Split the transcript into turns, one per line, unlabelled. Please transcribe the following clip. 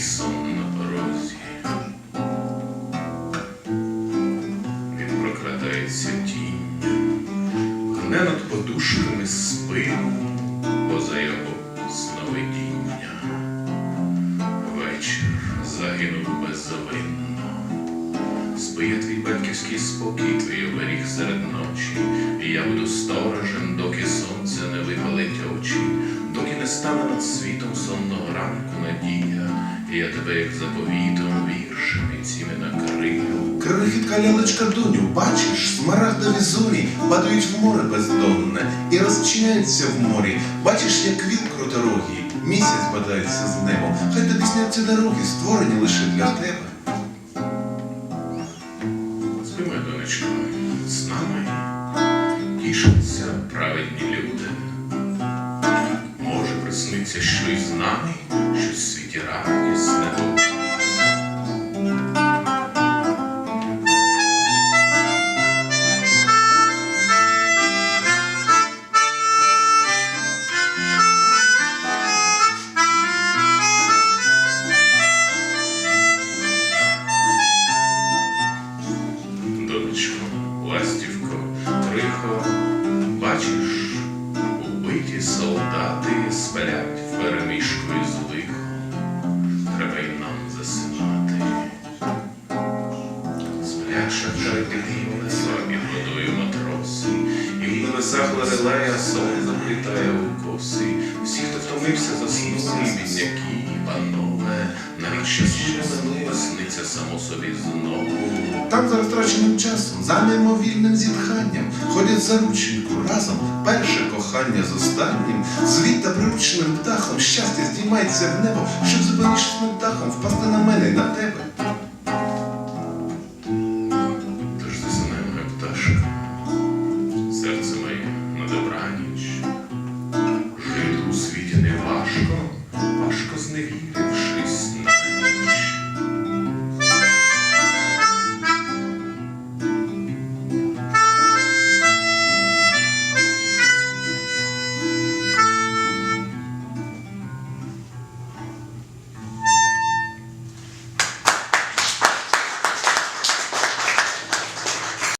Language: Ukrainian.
сон на порозі. Він прокрадається тінню, гне над подушками спину, поза його сновидіння. Вечір загинув беззавинно. Спиє твій батьківський спокій, твій оберіг серед ночі, і я буду сторожем, доки сонце не випалить очі, доки не стане над світом сонного я тебе, як заповітом, віршами цими накрию.
Крихітка лялечка доню, бачиш, смарагдові зорі падають в море бездонне і розчиняються в морі. Бачиш, як віл круторогий, місяць бадається з небом. Хай тобі сняться дороги, створені лише для тебе.
Спи, донечко, з нами тішаться праведні присниться щось з нами, щось в світі радісне. Донечко, ластівко, крихо, бачиш, убиті солдати ларелея сон заплітає у коси. Всі, хто втомився, заснули, бідняки, панове, навіть щасливе минуле сниться само собі знову.
Там за розтраченим часом, за мимовільним зітханням, ходять за рученьку разом, перше кохання з останнім, звідта прирученим птахом щастя здіймається в небо, щоб зупинившись над дахом, впасти на мене і на тебе. важко зневірити.